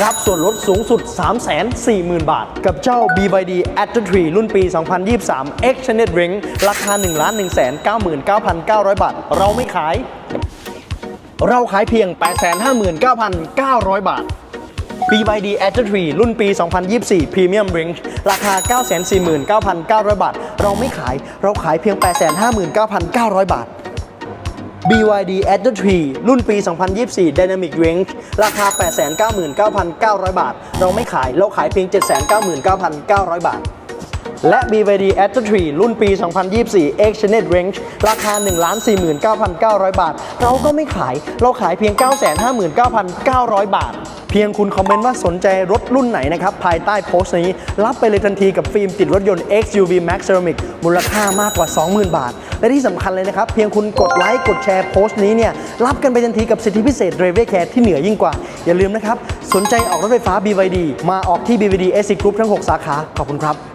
รับส่วนลดสูงสุด 340,000 บาท กับเจ้า BYD a t t 3รุ่นปี 2023 Extended Range ราคา 1 1 9 9 9 0 0 บาท เราไม่ขาย เราขายเพียง 859,900 บาท BYD a t t 3รุ่นปี 2024 Premium Range ราคา 949,900 บาท เราไม่ขาย เราขายเพียง 859,900 บาท BYD a t t 3รุ่นปี 2024 Dynamic Range ราคา 899,900 บาท เราไม่ขาย เราขายเพียง 799,900 บาท และ BYD a t t 3รุ่นปี 2024 Extended Range ราคา 1,49,900 บาท เราก็ไม่ขาย เราขายเพียง 959,900 บาท เพียงคุณคอมเมนต์ว่าสนใจรถรุ่นไหนนะครับ ภายใต้โพสต์นี้ รับไปเลยทันทีกับฟิล์มติดรถยนต์ XUV Max Ceramic มูลค่ามากกว่า 20,000 บาท และที่สำคัญเลยนะครับ เพียงคุณกดไลค์ กดแชร์โพสต์นี้เนี่ย รับกันไปทันทีกับสิทธิพิเศษ d r i v e r Care ที่เหนือยิ่งกว่า อย่าลืมนะครับ สนใจออกรถไฟฟ้า BYD มาออกที่ BYD SC Group ทั้ง 6 สาขา ขอบคุณครับ